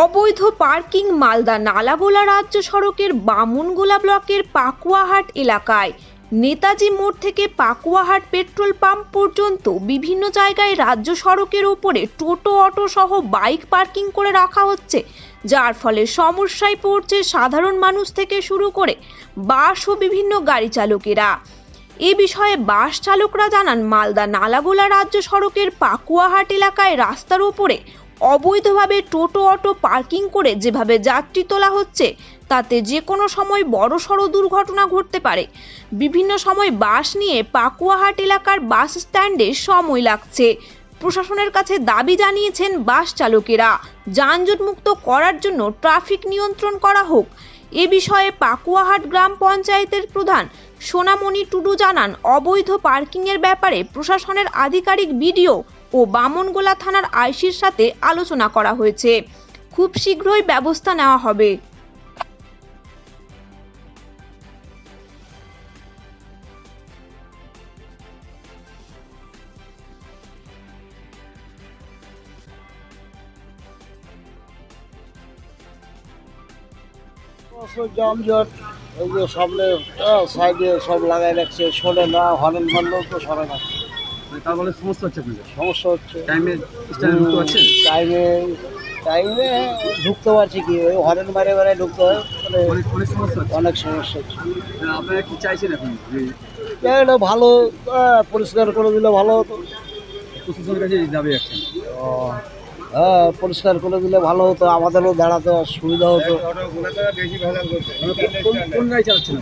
অবৈধ পার্কিং মালদা নালাগোলা রাজ্য সড়কের বামুনগোলা ব্লকের পাকুয়াহাট এলাকায়। নেতাজি মোড় থেকে পাকুয়াহাট পেট্রোল পাম্প পর্যন্ত বিভিন্ন জায়গায় রাজ্য সড়কের ওপরে টোটো, অটো সহ বাইক পার্কিং করে রাখা হচ্ছে, যার ফলে সমস্যায় পড়ছে সাধারণ মানুষ থেকে শুরু করে বাস ও বিভিন্ন গাড়ি চালকেরা। এ বিষয়ে বাস চালকরা জানান, মালদা নালাগোলা রাজ্য সড়কের পাকুয়াহাট এলাকায় রাস্তার ওপরে অবৈধভাবে টোটো, অটো পার্কিং করে যেভাবে যাত্রী তোলা হচ্ছে, তাতে যে কোনো সময় বড় সড় দুর্ঘটনা ঘটতে পারে। বিভিন্ন সময় বাস নিয়ে পাকুয়াহাট এলাকার বাস স্ট্যান্ডে সময় লাগছে। প্রশাসনের কাছে দাবি জানিয়েছেন বাস চালকেরা। যানজট মুক্ত করার জন্য ট্রাফিক নিয়ন্ত্রণ করা হোক। এ বিষয়ে পাকুয়াহাট গ্রাম পঞ্চায়েতের প্রধান সোনামণি টুডু জানান, অবৈধ পার্কিংয়ের ব্যাপারে প্রশাসনের আধিকারিক বিডিও ও বামনগোলা থানার আইসির সাথে আলোচনা করা হয়েছে। খুব শীঘ্রই ব্যবস্থা নেওয়া হবে। সামনে সাইডে সব লাগাই রাখছে, শোনে না, হরেন মারলেও তো সরে না। তার ফলে সমস্যা হচ্ছে আপনাদের? সমস্যা হচ্ছে। টাইমে স্ট্যান্ডে ঢুকতে পারছেন? টাইমে টাইমে ঢুকতে পারছি কি? ওই হরেন মারে মারে ঢুকতে হয় অনেক অনেক সমস্যা অনেক সমস্যা হচ্ছে। আপনারা কি চাইছেন এখন? জায়গাটা ভালো পরিষ্কার করে দিলে ভালো হতো। প্রশাসনের কাছে যাবে একটা হ্যাঁ পরিষ্কার করে দিলে ভালো হতো আমাদেরও দাঁড়াতে সুবিধা হতো। কোন গাড়ি চালাচ্ছেন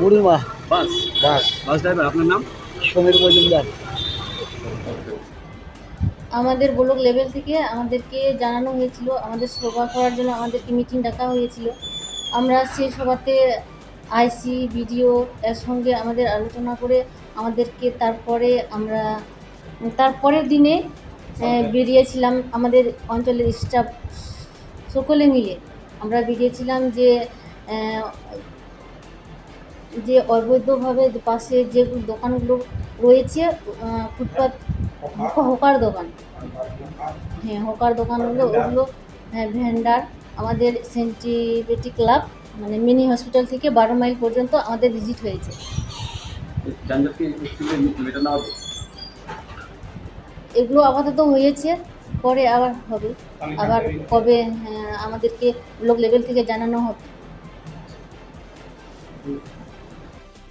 বুড়িমা। বাস? বাস। বাস ড্রাইভার আপনার নাম? সমীর মজুমদার। আমাদের ব্লক লেভেল থেকে আমাদেরকে জানানো হয়েছিল আমাদের সভা করার জন্য আমাদেরকে মিটিং ডাকা হয়েছিল। আমরা সেই সভাতে আইসি বিডিও এর সঙ্গে আমাদের আলোচনা করে আমাদেরকে তারপরে আমরা তারপরের দিনে বেরিয়েছিলাম আমাদের অঞ্চলের স্টাফ সকলে মিলে। আমরা বেরিয়েছিলাম যে যে অবৈধভাবে পাশে যে দোকানগুলো রয়েছে আহ, ফুটপাত হকার দোকান। হ্যাঁ হকার দোকানগুলো ওগুলো হ্যাঁ ভেন্ডার আমাদের সেন্টিবেটি ক্লাব মানে মিনি হসপিটাল থেকে বারো মাইল পর্যন্ত আমাদের ভিজিট হয়েছে। এগুলো আপাতত হয়েছে পরে আবার হবে। আবার কবে হ্যাঁ, আমাদেরকে ব্লক লেভেল থেকে জানানো হবে।